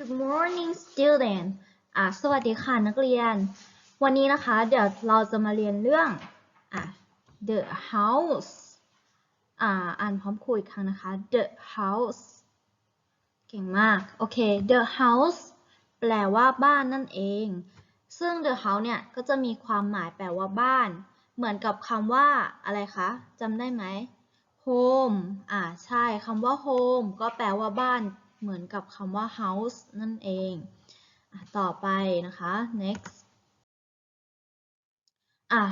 Good morning student อะสวัสดีค่ะนักเรียน วันนี้นะคะ เดี๋ยวเราจะมาเรียนเรื่องอะ the house อ่าอ่านพร้อมครูอีกครั้งนะคะ the house เก่งมาก โอเค the house แปลว่าบ้านนั่นเอง ซึ่ง the house เนี่ย ก็จะมีความหมายแปลว่าบ้าน เหมือนกับคำว่าอะไรคะจำได้ไหม home อ่าใช่คำว่า home ก็แปลว่าบ้าน เหมือนกับคำว่า house นั่นเอง ต่อไปนะคะ next อะ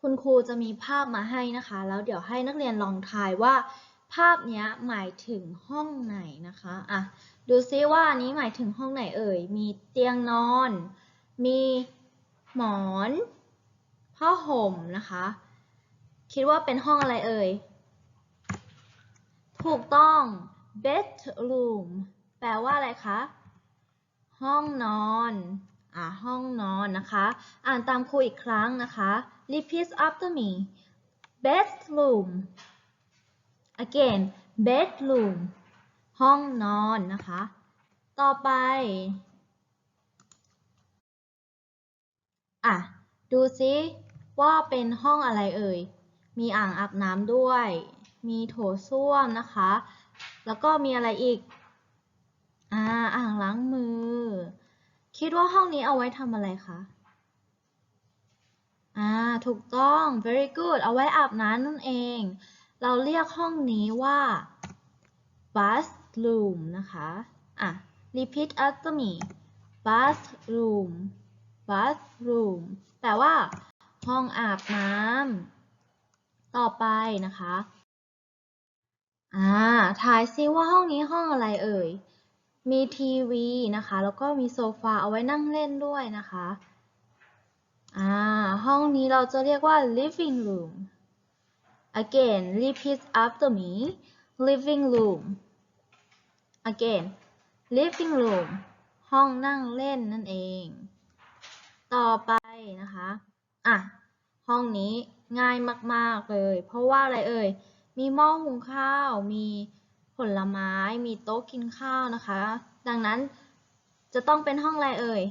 คุณครูจะมีภาพมาให้นะคะ แล้วเดี๋ยวให้นักเรียนลองทายว่า ภาพนี้หมายถึงห้องไหนนะคะอะดูซิว่าอันนี้หมายถึงห้องไหนเอ่ย มีเตียงนอน มีหมอนผ้าห่มนะคะ คิดว่าเป็นห้องอะไรเอ่ย ถูกต้อง bedroom แปลว่าอะไรคะ ห้องนอน อ่าห้องนอนนะคะ อ่านตามครูอีกครั้งนะคะ repeat after me bedroom again bedroom ห้องนอนนะคะ ต่อไป อะ ดูซิว่าเป็นห้องอะไรเอ่ย มีอ่างอาบน้ำด้วย มีโถส้วมนะคะ แล้วก็มีอะไรอีก อ่า อ่างล้างมือ คิดว่าห้องนี้เอาไว้ทำอะไรคะ อ่า ถูกต้อง very good เอาไว้อาบน้ำนั่นเอง เราเรียกห้องนี้ว่า bathroom นะคะ อะ repeat after me bathroom bathroom แปลว่า ห้องอาบน้ำ ต่อไปนะคะ อ่าทายซิว่าห้องนี้ห้องอะไรเอ่ย มีทีวีนะคะ แล้วก็มีโซฟาเอาไว้นั่งเล่นด้วยนะคะ อ่า ห้องนี้เราจะเรียกว่า living room again repeat after me living room again living room ห้องนั่งเล่นนั่นเอง ต่อไปนะคะ อะ ห้องนี้ง่ายมาก ๆ เลย เพราะว่าอะไรเอ่ย มีหม้อหุงข้าว มีผลไม้ มีโต๊ะกินข้าวนะคะ ดังนั้นจะต้องเป็นห้องอะไรเอ่ย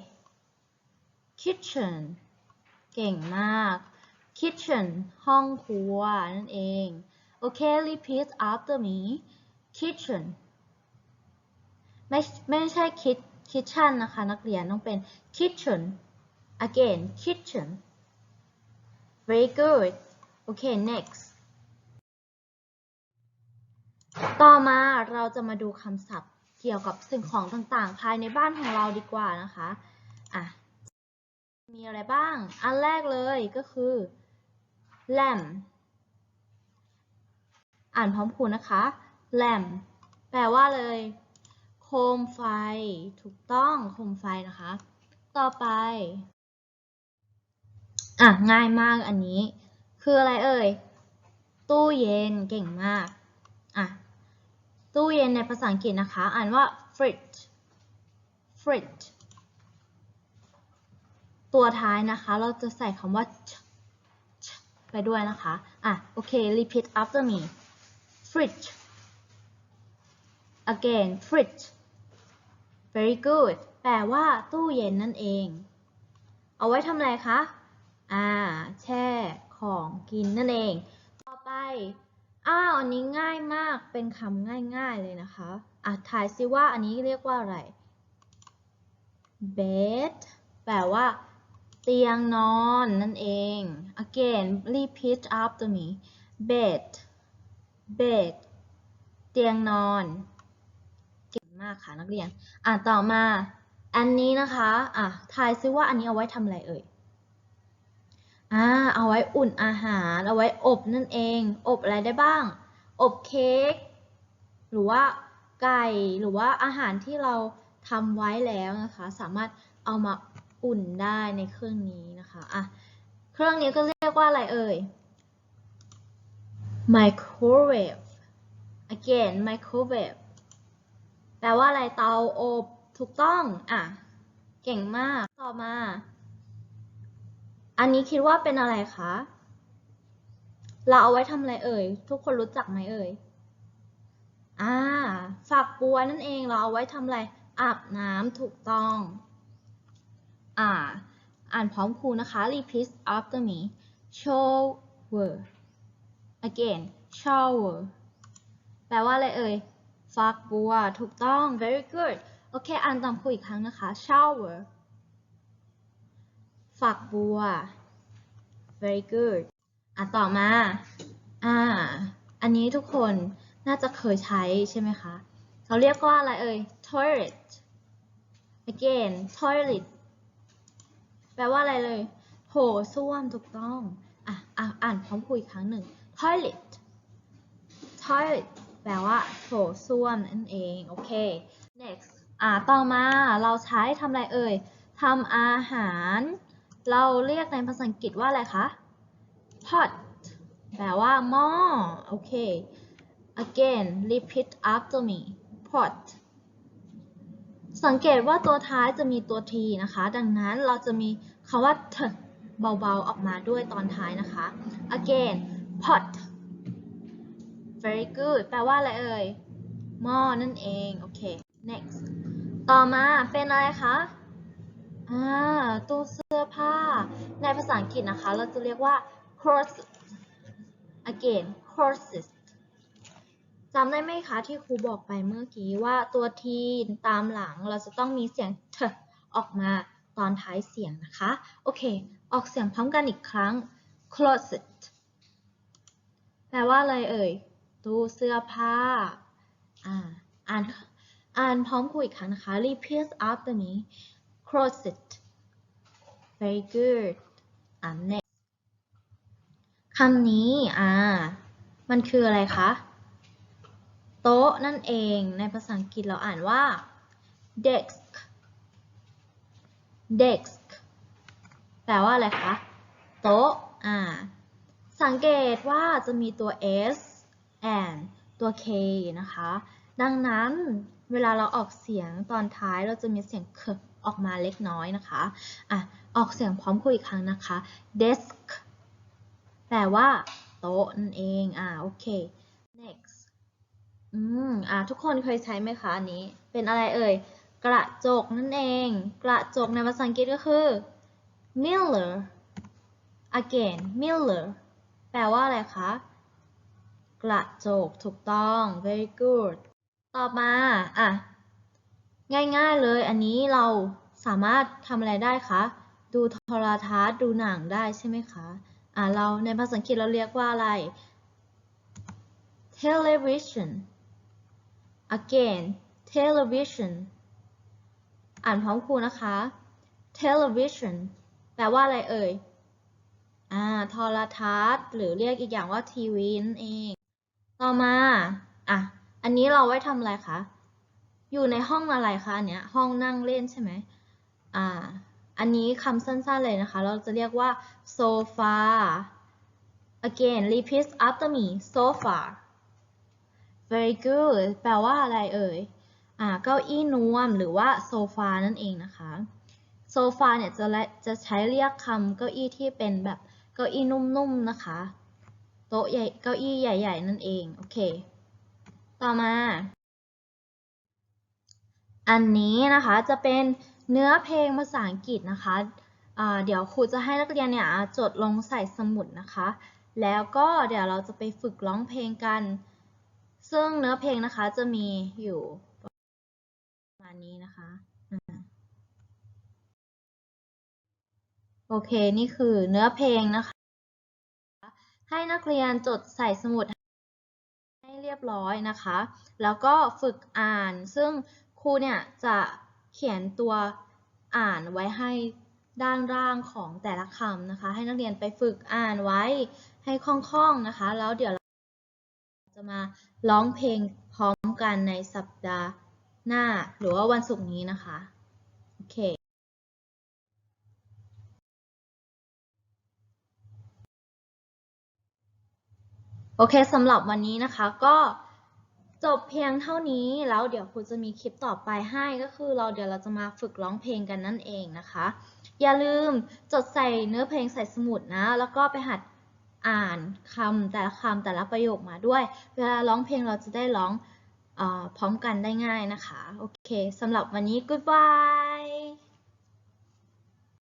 kitchen เก่งมาก kitchen ห้องครัวนั่นเอง โอเค repeat after me kitchen ไม่ไม่ใช่ kit kitchen นะคะ นักเรียนต้องเป็น kitchen again kitchen very good okay next ต่อมาเราจะมาดูคำศัพท์เกี่ยวกับสิ่งของต่างๆ ภายในบ้านของเราดีกว่านะคะอะมีอะไรบ้าง อันแรกเลยก็คือ lamp อ่านพร้อมครูนะคะ lamp แปลว่าเลย โคมไฟ ถูกต้องโคมไฟนะคะ ต่อไปอะง่ายมากอันนี้ คืออะไรเอ่ย ตู้เย็นเก่งมากอะ ตู้เย็นในภาษาอังกฤษนะคะ อ่านว่า fridge fridge ตัวท้ายนะคะ เราจะใส่คำว่า ch ไปด้วยนะคะ อะ โอเค repeat after me fridge again fridge very good แปลว่า ตู้เย็นนั่นเอง เอาไว้ทำอะไรคะ อ่า แช่ของกินนั่นเอง ต่อไป อ้าวอันนี้ง่ายมากเป็นคำง่ายๆเลยนะคะอะทายซิว่าอันนี้เรียกว่าอะไร bed แปลว่า เตียงนอนนั่นเอง again repeat after me bed bed เตียงนอน เก่งมากค่ะนักเรียน อะต่อมา อันนี้นะคะ อะทายซิว่าอันนี้เอาไว้ทำอะไรเอ่ย อ่าเอาไว้อุ่นอาหาร เอาไว้อบนั่นเอง อบอะไรได้บ้าง อบเค้กหรือว่าไก่หรือว่าอาหารที่เราทำไว้แล้วนะคะ สามารถเอามาอุ่นได้ในเครื่องนี้นะคะอะเครื่องนี้ก็เรียกว่าอะไรเอ่ย microwave again microwave แปลว่าอะไรเตาอบถูกต้องอะเก่งมากต่อมา อันนี้คิดว่าเป็นอะไรคะ เราเอาไว้ทำอะไรเอ่ย ทุกคนรู้จักไหมเอ่ย อ่า ฝักบัวนั่นเอง เราเอาไว้ทำอะไร อาบน้ำถูกต้อง อ่า อ่านพร้อมครูนะคะ repeat after me shower again shower แปลว่าอะไรเอ่ย ฝักบัว ถูกต้อง very good โอเค อ่านตามครูอีกครั้งนะคะ shower ฝักบัว very good อะต่อมา อ่า อันนี้ทุกคนน่าจะเคยใช้ใช่ไหมคะ เขาเรียกว่าอะไรเอ่ย toilet again toilet แปลว่าอะไรเลย โถส้วมถูกต้อง อะ อะ อ่านพร้อมคุยครั้งหนึ่ง toilet toilet แปลว่าโถส้วมนั่นเอง โอเค next อะต่อมาเราใช้ทำอะไรเอ่ย ทำอาหาร เราเรียกในภาษาอังกฤษว่าอะไรคะ pot แปลว่าหม้อ โอเค again repeat after me pot สังเกตว่าตัวท้ายจะมีตัว t นะคะ ดังนั้นเราจะมีคำว่า t เบาๆ ออกมาด้วยตอนท้ายนะคะ again pot very good แปลว่าอะไรเอ่ย หม้อนั่นเอง โอเค next ต่อมาเป็นอะไรคะ อ่าตู้เสื้ อผ้า ในภาษาอังกฤษนะคะ เราจะเรียกว่า closet again closet จำได้ไหมคะที่ครูบอกไปเมื่อกี้ว่าตัวทีตามหลังเราจะต้องมีเสียงเถออกมาตอนท้ายเสียงนะคะ โอเค ออกเสียงพร้อมกันอีกครั้ง closet แปลว่าอะไรเอ่ย ตู้เสื้อผ้า อ่า อ่าน อ่านพร้อมคุยอีกครั้งนะคะ repeat after me closet very good อ่าน next คำนี้ อ่า มันคืออะไรคะ โต๊ะนั่นเอง ในภาษาอังกฤษเราอ่านว่า desk desk แปลว่าอะไรคะ โต๊ะ อ่า สังเกตว่าจะมีตัว s and ตัว k นะคะ ดังนั้น เวลาเราออกเสียงตอนท้ายเราจะมีเสียงเคออกมาเล็กน้อยนะคะอะออกเสียงพร้อมคุยอีกครั้งนะคะ desk แปลว่าโต๊ะนั่นเองอ่าโอเค next อืมอ่าทุกคนเคยใช้ไหมคะอันนี้ เป็นอะไรเอ่ย กระจกนั่นเอง กระจกในภาษาอังกฤษก็คือ mirror again mirror แปลว่าอะไรคะ กระจกถูกต้อง very good ต่อมาอะง่ายๆเลยอันนี้เราสามารถทำอะไรได้คะดูโทรทัศน์ดูหนังได้ใช่ไหมคะอะเราในภาษาอังกฤษเราเรียกว่าอะไร television again television อ่านพร้อมครูนะคะ television แปลว่าอะไรเอ่ยอ่าโทรทัศน์ หรือเรียกอีกอย่างว่าทีวีนั่นเอง ต่อมาอะ อันนี้เราไว้ทำอะไรคะ อยู่ในห้องอะไรคะอันเนี้ย ห้องนั่งเล่นใช่ไหมอ่า อันนี้คำสั้นๆเลยนะคะ เราจะเรียกว่าโซฟา again repeat after me sofa very good แปลว่าอะไรเอ่ย อ่า เก้าอี้นวมหรือว่าโซฟานั่นเองนะคะ โซฟาเนี่ยจะจะใช้เรียกคำเก้าอี้ที่เป็นแบบเก้าอี้นุ่มๆนะคะ โต๊ะใหญ่ เก้าอี้ใหญ่ ๆ นั่นเอง โอเค ต่อมา อันนี้นะคะจะเป็นเนื้อเพลงภาษาอังกฤษนะคะะเดี๋ยวครูจะให้นักเรียนเนี่ยจดลงใส่สมุดนะคะ แล้วก็เดี๋ยวเราจะไปฝึกร้องเพลงกัน ซึ่งเนื้อเพลงนะคะจะมีอยู่ประมาณนี้นะคะโอเค นี่คือเนื้อเพลงนะคะ ให้นักเรียนจดใส่สมุด ยบร้อยนะคะ แล้วก็ฝึกอ่าน ซึ่งครูเนี่ยจะเขียนตัวอ่านไว้ให้ด้านล่างของแต่ละคำนะคะ ให้นักเรียนไปฝึกอ่านไว้ให้คล่องๆนะคะ แล้วเดี๋ยวเราจะมาร้องเพลงพร้อมกันในสัปดาห์หน้า หรือว่าวันศุกร์นี้นะคะ โอเค โอเคสำหรับวันนี้นะคะก็จบเพียงเท่านี้แล้วเดี๋ยวครูจะมีคลิปต่อไปให้ก็คือเราเดี๋ยวเราจะมาฝึกร้องเพลงกันนั่นเองนะคะ อย่าลืมจดใส่เนื้อเพลงใส่สมุดนะ แล้วก็ไปหัดอ่านคำแต่ละคำแต่ละประโยคมาด้วย เวลาร้องเพลงเราจะได้ร้องอพร้อมกันได้ง่ายนะคะ โอเคสำหรับวันนี้ goodbye